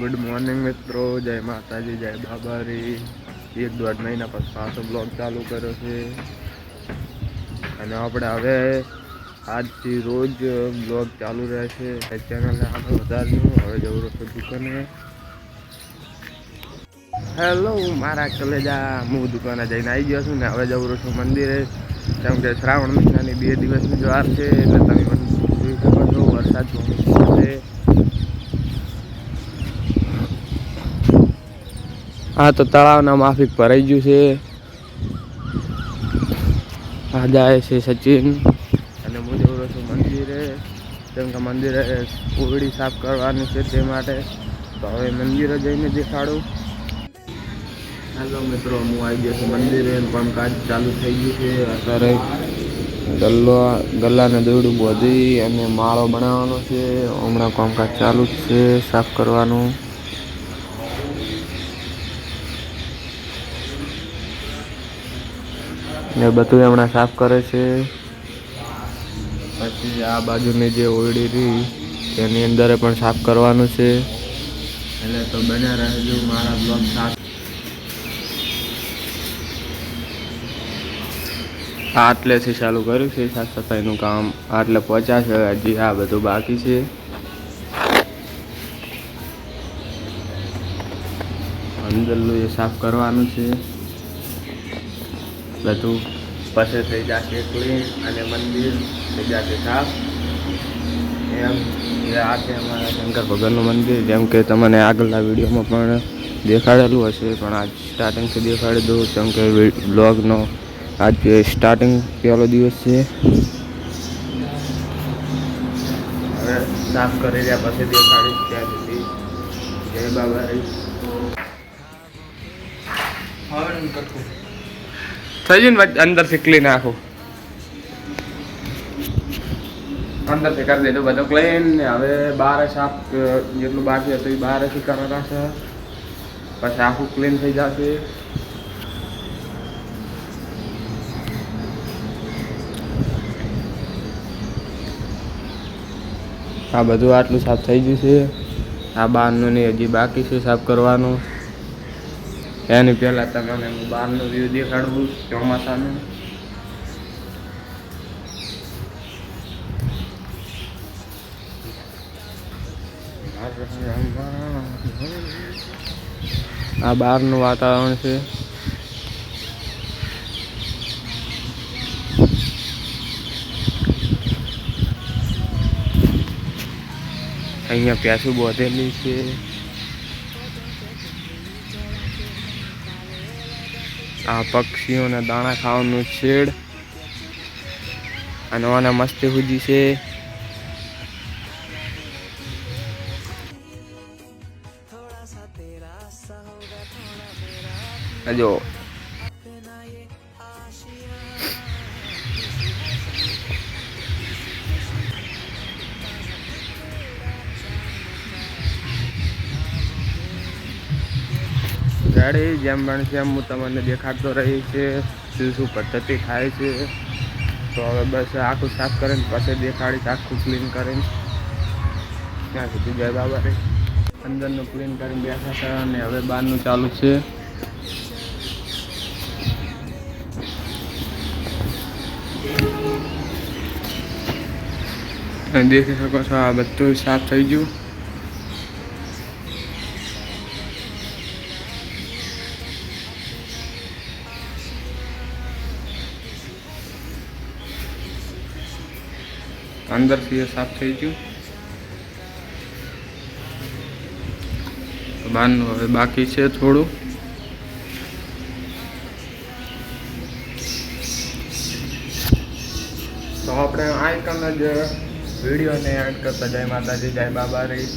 Good morning મિત્રો. જય માતાજી, જય બાબારી. એક દોઢ મહિના પછી પાછો બ્લોગ ચાલુ કર્યો છે. અને આપણે હવે આજથી રોજ બ્લોગ ચાલુ રહેશે ચેનલને આગળ વધાર્યું હવે જવું છું દુકાને. હેલો મારા કલેજા. હું દુકાને જઈને આવી ગયો છું ને હવે જવું છું મંદિરે. કેમ કે શ્રાવણ મહિનાની બે દિવસની વાર છે, એટલે તમે મને જોઈ શકો છો. વરસાદ છે. હા તો તળાવના માફિક ભરાઈ ગયું છે. આ જાય છે સચિન. અને હું છું મંદિરે. કેમ કે મંદિરે ઓગળી સાફ કરવાની છે તે માટે. તો હવે મંદિરે જઈને દેખાડું. હેલો મિત્રો હું આવી ગયો છું મંદિરે. કામકાજ ચાલુ થઈ ગયું છે. અત્યારે ગલ્લો ગલ્લાને દોરડું બોધી અને માળો બનાવવાનો છે. હમણાં કામકાજ ચાલુ જ છે સાફ કરવાનું. ને બધું હમણાં સાફ કરે છે. પછી આ બાજુની જે ઓરડી રહી તેની અંદર પણ સાફ કરવાનું છે. એટલે તો બન્યા રહેજો, મારા બ્લોગ સાફ આટલેથી ચાલુ કર્યું છે સાફ સફાઈનું કામ આટલે પચાસ હજી આ બધું બાકી છે. અંદરનું એ સાફ કરવાનું છે. બધું પછી થઈ જશે ક્લીન અને મંદિર થઈ જશે સાફ. એમ આ છે અમારા શંકર ભગવાનનું મંદિર, જેમ કે તમને આગળના વિડીયોમાં પણ દેખાડેલું હશે, પણ આજ સ્ટાર્ટિંગથી દેખાડી દઉં, જેમ કે બ્લોગનો આજ સ્ટાર્ટિંગ પહેલો દિવસ છે. હવે સાફ કરી રહ્યા, પછી દેખાડીશ ત્યાં સુધી. જય બાબા રહી થઈ ગયું ને અંદરથી ક્લીન આખું. અંદરથી કરી દીધું બધું ક્લીન ને હવે બહાર સાફ જેટલું બાકી હતું એ બહારથી કરવાના છે પછી આખું ક્લીન થઈ જશે. આ બધું આટલું સાફ થઈ ગયું છે. આ બહારનું ને હજી બાકી છે સાફ કરવાનું. એની પહેલાં તમને હું બહારનો વ્યૂ દેખાડું ચોમાસાનું. આ બહારનું વાતાવરણ છે. અહીંયા પ્યાસું બોધેલી છે. આ પક્ષીઓના દાણા ખાવાનું શેડ અને નવાના મસ્તી સુધી છે. જો. ગાડી જેમ છે એમ હું તમને દેખાડતો રહી છે શું શું પદ્ધતિ થાય છે. તો હવે બસ આખું સાફ કરીને પછી દેખાડીશ, આખું ક્લીન કરીને. ત્યાં સુધી જય બાબા રે અંદરનું ક્લીન કરીને બેઠા છે અને હવે બહારનું ચાલુ છે. દેખી શકો છો આ બધું સાફ થઈ ગયું. અંદરથી એ સાફ થઈ ગયું. બહારનું હવે બાકી છે થોડું. તો આપણે આ જ વિડીયોને એડ કરતા જય માતાજી, જય બાબા રહી